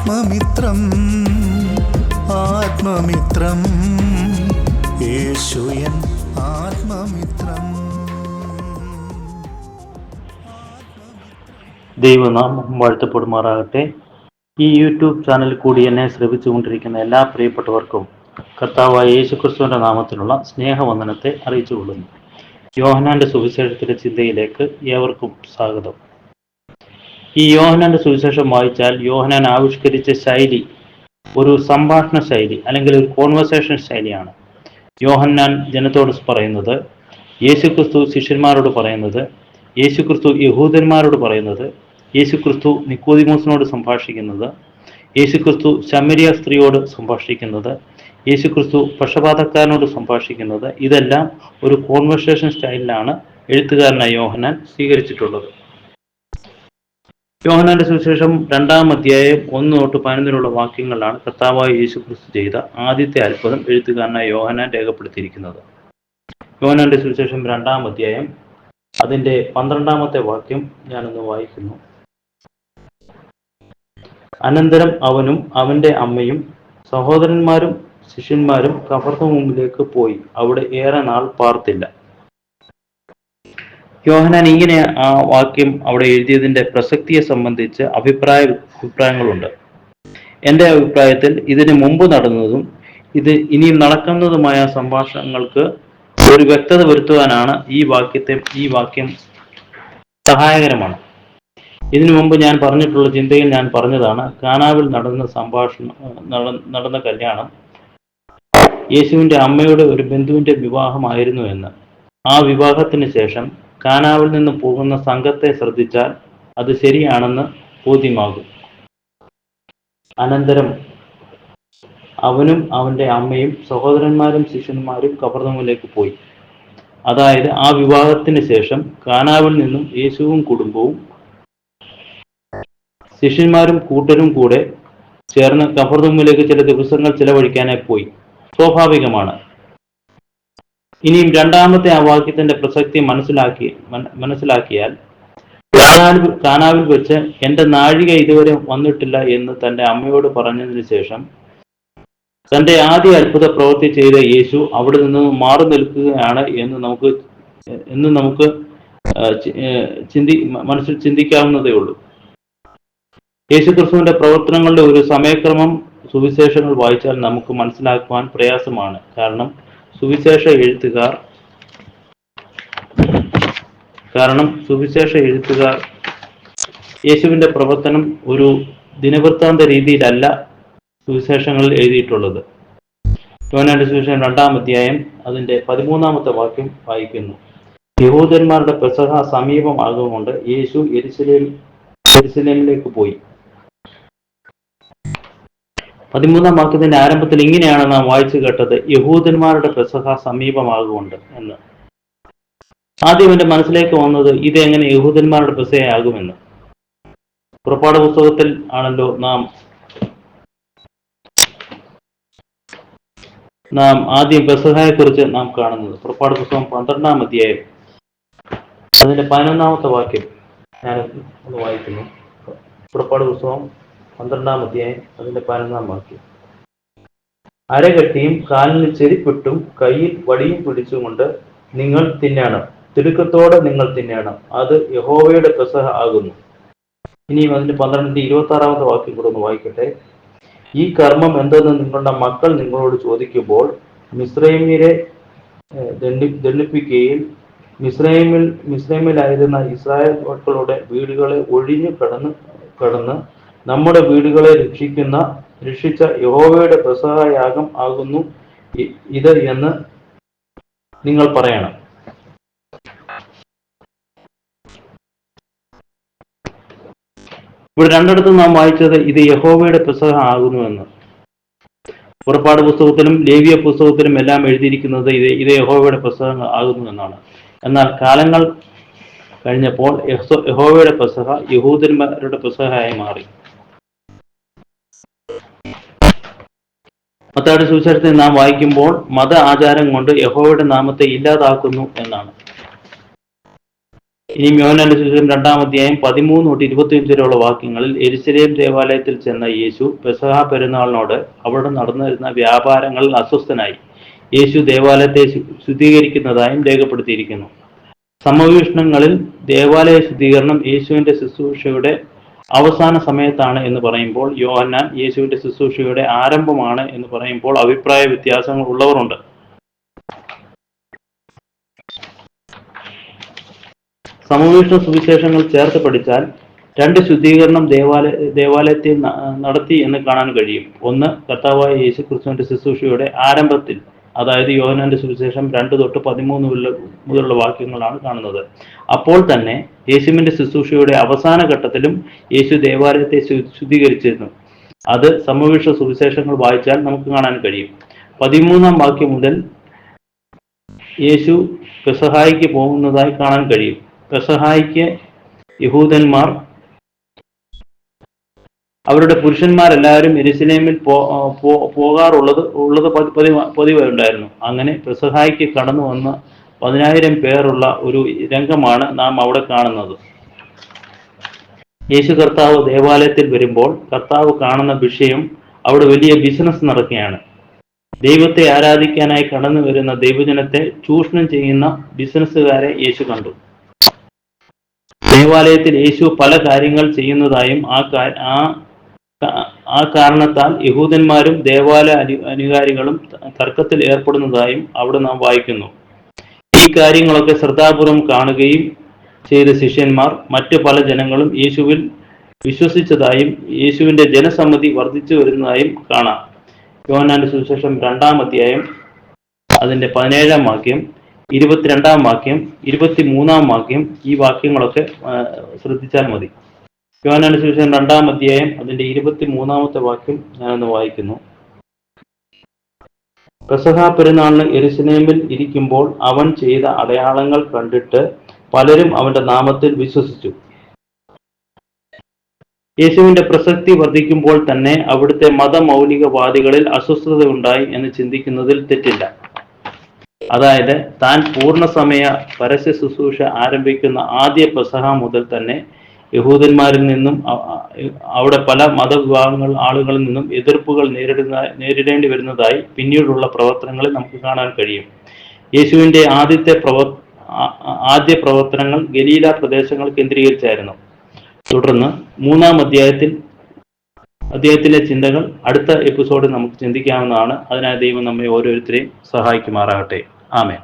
ആത്മമിത്രം ആത്മമിത്രം. യേശുയൻ ആത്മമിത്രം. ദൈവനാമം വാഴ്ത്തപ്പെടുമാറാകട്ടെ. ഈ യൂട്യൂബ് ചാനൽ കൂടി എന്നെ ശ്രമിച്ചുകൊണ്ടിരിക്കുന്ന എല്ലാ പ്രിയപ്പെട്ടവർക്കും കർത്താവായ യേശുക്രിസ്തുവിന്റെ നാമത്തിലുള്ള സ്നേഹവന്ദനത്തെ അറിയിച്ചു കൊള്ളുന്നു യോഹനാന്റെ സുവിശേഷത്തിലെ ചിന്തയിലേക്ക് ഏവർക്കും സ്വാഗതം. ഈ യോഹനാന്റെ സുവിശേഷം വായിച്ചാൽ യോഹനാൻ ആവിഷ്കരിച്ച ശൈലി ഒരു സംഭാഷണ ശൈലി അല്ലെങ്കിൽ ഒരു കോൺവെർസേഷൻ ശൈലിയാണ്. യോഹന്നാൻ ജനത്തോട് പറയുന്നത് യേശുക്രിസ്തു ശിഷ്യന്മാരോട് പറയുന്നത് യേശുക്രിസ്തു യഹൂദന്മാരോട് പറയുന്നത് യേശുക്രിസ്തു നിക്കോദിമോസിനോട് സംഭാഷിക്കുന്നത് യേശുക്രിസ്തു ശമരിയ സ്ത്രീയോട് സംഭാഷിക്കുന്നത് യേശുക്രിസ്തു പക്ഷപാതക്കാരനോട് സംഭാഷിക്കുന്നത് ഇതെല്ലാം ഒരു കോൺവെർസേഷൻ സ്റ്റൈലിലാണ് എഴുത്തുകാരനായ യോഹനാൻ സ്വീകരിച്ചിട്ടുള്ളത്. യോഹനാന്റെ സുവിശേഷം രണ്ടാം അധ്യായം ഒന്ന് തൊട്ട് പതിനൊന്നിലുള്ള വാക്യങ്ങളാണ് കർത്താവായ യേശു ക്രിസ്തു ചെയ്ത ആദ്യത്തെ അത്ഭുതം എഴുത്തുകാരനായ യോഹനാൻ രേഖപ്പെടുത്തിയിരിക്കുന്നത്. യോഹനാന്റെ സുവിശേഷം രണ്ടാം അധ്യായം അതിന്റെ പന്ത്രണ്ടാമത്തെ വാക്യം ഞാനൊന്ന് വായിക്കുന്നു. അനന്തരം അവനും അവന്റെ അമ്മയും സഹോദരന്മാരും ശിഷ്യന്മാരും കഫർത്തമുമ്പിലേക്ക് പോയി. അവിടെ ഏറെ നാൾ പാർത്തില്ല. യോഹനാൻ ഇങ്ങനെ ആ വാക്യം അവിടെ എഴുതിയതിന്റെ പ്രസക്തിയെ സംബന്ധിച്ച് അഭിപ്രായ അഭിപ്രായങ്ങളുണ്ട്. എന്റെ അഭിപ്രായത്തിൽ ഇതിന് മുമ്പ് നടന്നതും ഇത് ഇനിയും നടക്കുന്നതുമായ സംഭാഷണങ്ങൾക്ക് ഒരു വ്യക്തത വരുത്തുവാനാണ് ഈ വാക്യത്തെ ഈ വാക്യം സഹായകരമാണ്. ഇതിനു മുമ്പ് ഞാൻ പറഞ്ഞിട്ടുള്ള ചിന്തയിൽ ഞാൻ പറഞ്ഞതാണ് കാനാവിൽ നടന്ന സംഭാഷണം നടന്ന കല്യാണം യേശുവിന്റെ അമ്മയുടെ ഒരു ബന്ധുവിന്റെ വിവാഹമായിരുന്നു എന്ന്. ആ വിവാഹത്തിന് ശേഷം കാനാവിൽ നിന്ന് പോകുന്ന സംഘത്തെ ശ്രദ്ധിച്ചാൽ അത് ശരിയാണെന്ന് ബോധ്യമാകും. അനന്തരം അവനും അവന്റെ അമ്മയും സഹോദരന്മാരും ശിഷ്യന്മാരും കബർദമിലേക്ക് പോയി. അതായത് ആ വിവാഹത്തിന് ശേഷം കാനാവിൽ നിന്നും യേശുവും കുടുംബവും ശിഷ്യന്മാരും കൂട്ടരും കൂടെ ചേർന്ന് കബർദമിലേക്ക് ചില ദിവസങ്ങൾ ചിലവഴിക്കാനായി പോയി. സ്വാഭാവികമാണ്. ഇനിയും രണ്ടാമത്തെ ആ വാക്യത്തിന്റെ പ്രസക്തി മനസ്സിലാക്കി മനസ്സിലാക്കിയാൽ കാനാവിൽ കാനാവിൽ വെച്ച് എന്റെ നാഴിക ഇതുവരെ വന്നിട്ടില്ല എന്ന് തന്റെ അമ്മയോട് പറഞ്ഞതിന് ശേഷം തന്റെ ആദ്യ അത്ഭുത പ്രവൃത്തി ചെയ്ത യേശു അവിടെ നിന്ന് മാറി നിൽക്കുകയാണ് എന്ന് നമുക്ക് എന്ന് നമുക്ക് ചിന്തി മനസ്സിൽ ചിന്തിക്കാവുന്നതേ ഉള്ളൂ. യേശു ക്രിസ്തുവിന്റെ പ്രവർത്തനങ്ങളുടെ ഒരു സമയക്രമം സുവിശേഷങ്ങൾ വായിച്ചാൽ നമുക്ക് മനസ്സിലാക്കുവാൻ പ്രയാസമാണ്. കാരണം സുവിശേഷ എഴുത്തുകാർ. കാരണം സുവിശേഷ എഴുത്തുകാർ യേശുവിന്റെ പ്രവർത്തനം ഒരു ദിനവൃത്താന്ത രീതിയിലല്ല സുവിശേഷങ്ങളിൽ എഴുതിയിട്ടുള്ളത്. യോനാന്റെ സുവിശേഷം രണ്ടാം അധ്യായം അതിന്റെ പതിമൂന്നാമത്തെ വാക്യം വായിക്കുന്നു. യഹൂദന്മാരുടെ പെസഹ സമീപമാകുകൊണ്ട് യേശു എരിശിലേം എരിശലേമിലേക്ക് പോയി. പതിമൂന്നാം വാക്യത്തിന്റെ ആരംഭത്തിൽ ഇങ്ങനെയാണ് നാം വായിച്ചു കേട്ടത് യഹൂദന്മാരുടെ പ്രസഹ സമീപമാകുകൊണ്ട് എന്ന്. ആദ്യം എന്റെ മനസ്സിലേക്ക് വന്നത് ഇത് എങ്ങനെ യഹൂദന്മാരുടെ പ്രസഹയാകുമെന്ന് പുറപ്പാട് പുസ്തകത്തിൽ ആണല്ലോ നാം നാം ആദ്യം കുറിച്ച് നാം കാണുന്നത്. പുറപ്പാട് പുസ്തകം പന്ത്രണ്ടാം അധ്യായം അതിന്റെ പതിനൊന്നാമത്തെ വാക്യം ഞാൻ ഒന്ന് വായിക്കുന്നു. പുറപ്പാട് പുസ്തകം പന്ത്രണ്ടാം അധ്യായം അതിന്റെ പതിനൊന്നാം വാക്യം. അരകെട്ടിയും കാലിന് ചെരിപ്പിട്ടും കയ്യിൽ വടിയും പിടിച്ചുകൊണ്ട് നിങ്ങൾ തിന്നണം. തിടുക്കത്തോടെ നിങ്ങൾ തിന്നണം. അത് യഹോവയുടെ പ്രസഹ ആകുന്നു. ഇനിയും അതിന്റെ പന്ത്രണ്ടിന്റെ ഇരുപത്തി ആറാമത്തെ വാക്യം കൂടെ ഒന്ന് വായിക്കട്ടെ. ഈ കർമ്മം എന്തെന്ന് നിങ്ങളുടെ മക്കൾ നിങ്ങളോട് ചോദിക്കുമ്പോൾ മിശ്രൈമ്യരെ ഏഹ്, ദണ്ഡി- ദണ്ഡിപ്പിക്കുകയും മിശ്രൈമിൽ മിശ്രൈമിലായിരുന്ന ഇസ്രായേൽ മക്കളുടെ വീടുകളെ ഒഴിഞ്ഞു കടന്ന് കടന്ന് നമ്മുടെ വീടുകളെ രക്ഷിക്കുന്ന രക്ഷിച്ച യഹോവയുടെ പ്രസഹായാഗം ആകുന്നു ഇത് എന്ന് നിങ്ങൾ പറയണം. ഇവിടെ രണ്ടിടത്തും നാം വായിച്ചത് ഇത് യഹോവയുടെ പ്രസഹ ആകുന്നു എന്ന്. പുറപ്പാട് പുസ്തകത്തിലും ലേവിയ പുസ്തകത്തിലും എല്ലാം എഴുതിയിരിക്കുന്നത് ഇത് ഇത് യഹോവയുടെ പ്രസഹ ആകുന്നു എന്നാണ്. എന്നാൽ കാലങ്ങൾ കഴിഞ്ഞപ്പോൾ യഹോ- യഹോവയുടെ പ്രസഹ യഹൂദന്മാരുടെ പ്രസഹയായി മാറി. മത്തായുടെ സുവിശേഷത്തിൽ നാം വായിക്കുമ്പോൾ മത ആചാരം കൊണ്ട് യഹോവയുടെ നാമത്തെ ഇല്ലാതാക്കുന്നു എന്നാണ്. ഇനി യോഹന്നാന്റെ സുവിശേഷം രണ്ടാം അധ്യായം പതിമൂന്ന് തൊട്ട് ഇരുപത്തിയഞ്ച് വരെയുള്ള വാക്യങ്ങളിൽ എരിശിലേം ദേവാലയത്തിൽ ചെന്ന യേശു പെസഹ പെരുന്നാളിനോട് അവിടെ നടന്നിരുന്ന വ്യാപാരങ്ങളിൽ അസ്വസ്ഥനായി. യേശു ദേവാലയത്തെ ശുദ്ധീകരിക്കുന്നതായും രേഖപ്പെടുത്തിയിരിക്കുന്നു. സമവീക്ഷണങ്ങളിൽ ദേവാലയ ശുദ്ധീകരണം യേശുവിന്റെ ശുശ്രൂഷയുടെ അവസാന സമയത്താണ് എന്ന് പറയുമ്പോൾ യോഹന്നാൻ യേശുവിന്റെ ശുശ്രൂഷയുടെ ആരംഭമാണ് എന്ന് പറയുമ്പോൾ അഭിപ്രായ വ്യത്യാസങ്ങൾ ഉള്ളവരുണ്ട്. സമവിഷ്ണ സുവിശേഷങ്ങൾ ചേർത്ത് പഠിച്ചാൽ രണ്ട് ശുദ്ധീകരണം ദേവാലയ ദേവാലയത്തിൽ നടത്തി എന്ന് കാണാൻ കഴിയും. ഒന്ന് കർത്താവായ യേശു ക്രിസ്തുവിന്റെ ശുശ്രൂഷയുടെ ആരംഭത്തിൽ. അതായത് യോഹനാന്റെ സുവിശേഷം രണ്ട് തൊട്ട് പതിമൂന്ന് മുതലുള്ള- വാക്യങ്ങളാണ് കാണുന്നത്. അപ്പോൾ തന്നെ യേശുവിന്റെ ശുശ്രൂഷയുടെ അവസാന ഘട്ടത്തിലും യേശു ദേവാലയത്തെ ശുദ്ധീകരിച്ചിരുന്നു. അത് സമവിഷ സുവിശേഷങ്ങൾ വായിച്ചാൽ നമുക്ക് കാണാൻ കഴിയും. പതിമൂന്നാം വാക്യം മുതൽ യേശു പെസഹായിക്ക് പോകുന്നതായി കാണാൻ കഴിയും. പെസഹായിക്ക് യഹൂദന്മാർ അവരുടെ പുരുഷന്മാരെല്ലാവരും എരുസലേമിൽ പോകാറുള്ളത് ഉള്ളത് പതി- പതിവ് പതിവുണ്ടായിരുന്നു അങ്ങനെ പ്രസഹായിക്ക് കടന്നു വന്ന പതിനായിരം പേരുള്ള ഒരു രംഗമാണ് നാം അവിടെ കാണുന്നത്. യേശു കർത്താവ് ദേവാലയത്തിൽ വരുമ്പോൾ കർത്താവ് കാണുന്ന വിഷയം അവിടെ വലിയ ബിസിനസ് നടക്കുകയാണ്. ദൈവത്തെ ആരാധിക്കാനായി കടന്നു വരുന്ന ദൈവജനത്തെ ചൂഷണം ചെയ്യുന്ന ബിസിനസ്സുകാരെ യേശു കണ്ടു. ദേവാലയത്തിൽ യേശു പല കാര്യങ്ങൾ ചെയ്യുന്നതായും ആ ആ ആ കാരണത്താൽ യഹൂദന്മാരും ദേവാലയ അനു- അനുകാരികളും തർക്കത്തിൽ ഏർപ്പെടുന്നതായും അവിടെ നാം വായിക്കുന്നു. ഈ കാര്യങ്ങളൊക്കെ ശ്രദ്ധാപൂർവം കാണുകയും ചെയ്ത ശിഷ്യന്മാർ മറ്റു പല ജനങ്ങളും യേശുവിൽ വിശ്വസിച്ചതായും യേശുവിന്റെ ജനസമ്മതി വർദ്ധിച്ചു വരുന്നതായും കാണാം. യോനാന്റെ സുവിശേഷം രണ്ടാം അധ്യായം അതിന്റെ പതിനേഴാം വാക്യം ഇരുപത്തിരണ്ടാം വാക്യം ഇരുപത്തിമൂന്നാം വാക്യം ഈ വാക്യങ്ങളൊക്കെ ശ്രദ്ധിച്ചാൽ മതി. സുവിശേഷം രണ്ടാം അധ്യായം അതിന്റെ ഇരുപത്തി മൂന്നാമത്തെ വാക്യം ഞാനൊന്ന് വായിക്കുന്നു. പെസഹ പെരുന്നാളിന് എരുസലേമിൽ ഇരിക്കുമ്പോൾ അവൻ ചെയ്ത അടയാളങ്ങൾ കണ്ടിട്ട് പലരും അവന്റെ നാമത്തിൽ വിശ്വസിച്ചു. യേശുവിന്റെ പ്രസക്തി വർദ്ധിക്കുമ്പോൾ തന്നെ അവിടുത്തെ മതമൗലികവാദികളിൽ അസ്വസ്ഥത ഉണ്ടായി എന്ന് ചിന്തിക്കുന്നതിൽ തെറ്റില്ല. അതായത് താൻ പൂർണസമയ പരസ്യ ശുശ്രൂഷ ആരംഭിക്കുന്ന ആദ്യ പെസഹ മുതൽ തന്നെ യഹൂദന്മാരിൽ നിന്നും അവിടെ പല മതവിഭാഗങ്ങൾ ആളുകളിൽ നിന്നും എതിർപ്പുകൾ നേരിടുന്ന നേരിടേണ്ടി വരുന്നതായി പിന്നീടുള്ള പ്രവർത്തനങ്ങളിൽ നമുക്ക് കാണാൻ കഴിയും. യേശുവിന്റെ ആദ്യത്തെ പ്രവർ ആദ്യ പ്രവർത്തനങ്ങൾ ഗലീല പ്രദേശങ്ങൾ കേന്ദ്രീകരിച്ചായിരുന്നു. തുടർന്ന് മൂന്നാം അധ്യായത്തിൽ അദ്ദേഹത്തിന്റെ ചിന്തകൾ അടുത്ത എപ്പിസോഡിൽ നമുക്ക് ചിന്തിക്കാവുന്നതാണ്. അതിനായി ദൈവം നമ്മെ ഓരോരുത്തരെയും സഹായിക്കുമാറാകട്ടെ. ആമേൻ.